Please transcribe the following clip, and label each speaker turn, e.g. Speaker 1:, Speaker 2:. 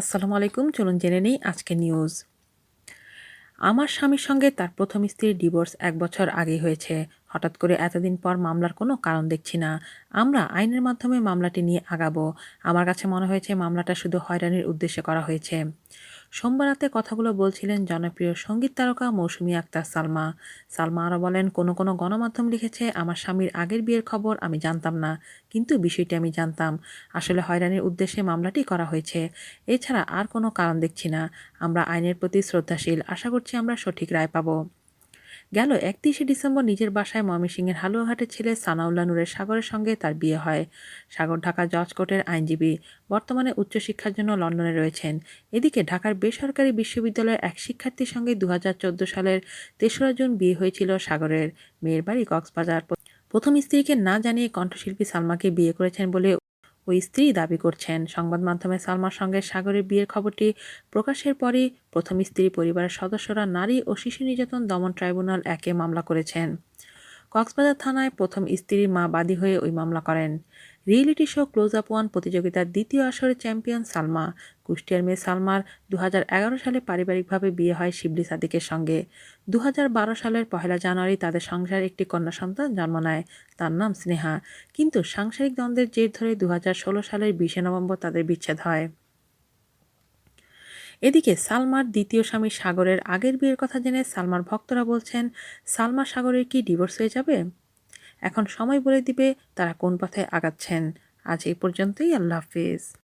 Speaker 1: আসসালামু আলাইকুম, চলুন জেনে নেই আজকে নিউজ আমার স্বামীর সঙ্গে তার প্রথম স্ত্রীর ডিভোর্স এক বছর আগে হয়েছে। হঠাৎ করে এতদিন পর মামলার কোনো কারণ দেখছি না। আমরা আইনের মাধ্যমে মামলাটি নিয়ে আগাবো। আমার কাছে মনে হয়েছে মামলাটা শুধু হয়রানির উদ্দেশ্যে করা হয়েছে। সোমবার রাতে কথাগুলো বলছিলেন জনপ্রিয় সংগীত তারকা মৌসুমী আক্তার সালমা। সালমা আরও বলেন, কোনো কোনো গণমাধ্যম লিখেছে, আমার স্বামীর আগের বিয়ের খবর আমি জানতাম না, কিন্তু বিষয়টি আমি জানতাম। আসলে হয়রানির উদ্দেশ্যে মামলাটি করা হয়েছে। এছাড়া আর কোনো কারণ দেখছি না। আমরা আইনের প্রতি শ্রদ্ধাশীল। আশা করছি আমরা সঠিক রায় পাবো। গেল একত্রিশে ডিসেম্বর নিজের বাসায় ময়মনসিংহের হালুয়াঘাটের ছেলে সানাউল্লাহ নূরের সাগরের সঙ্গে তার বিয়ে হয়। সাগর ঢাকা জজ কোর্টের আইনজীবী, বর্তমানে উচ্চশিক্ষার জন্য লন্ডনে রয়েছেন। এদিকে ঢাকার বেসরকারি বিশ্ববিদ্যালয়ের এক শিক্ষার্থীর সঙ্গে দু হাজার চোদ্দ সালের তেসরা জুন বিয়ে হয়েছিল সাগরের। মেয়ের বাড়ি কক্সবাজার। প্রথম স্ত্রীকে না জানিয়ে কণ্ঠশিল্পী সালমাকে বিয়ে করেছেন বলে ওই স্ত্রী দাবি করছেন। সংবাদ মাধ্যমে সালমার সঙ্গে সাগরের বিয়ের খবরটি প্রকাশের পরই প্রথম স্ত্রী পরিবারের সদস্যরা নারী ও শিশু নির্যাতন দমন ট্রাইব্যুনাল একে মামলা করেছেন। কক্সবাজার থানায় প্রথম স্ত্রীর মা বাদী হয়ে ওই মামলা করেন। Reality show close up one প্রতিযোগিতার দ্বিতীয় আসরের চ্যাম্পিয়ন সালমা। কুষ্টিয়ার মেয়ে সালমার দু হাজার এগারো সালে পারিবারিকভাবে বিয়ে হয় শিবলি সাদিকের সঙ্গে। দু হাজার বারো সালের পহেলা জানুয়ারি তাদের সংসারে একটি কন্যা সন্তান জন্ম নেয়, তার নাম স্নেহা। কিন্তু সাংসারিক দ্বন্দ্বের জের ধরে দু হাজার ষোলো সালের বিশে নভেম্বর তাদের বিচ্ছেদ হয়। এদিকে সালমার দ্বিতীয় স্বামী সাগরের আগের বিয়ের কথা জেনে সালমার ভক্তরা বলছেন, সালমা সাগরের কি ডিভোর্স হয়ে যাবে? এখন সময় বলে দিবে তারা কোন পথে আগাচ্ছেন। আজ এই পর্যন্তই, আল্লাহ হাফিজ।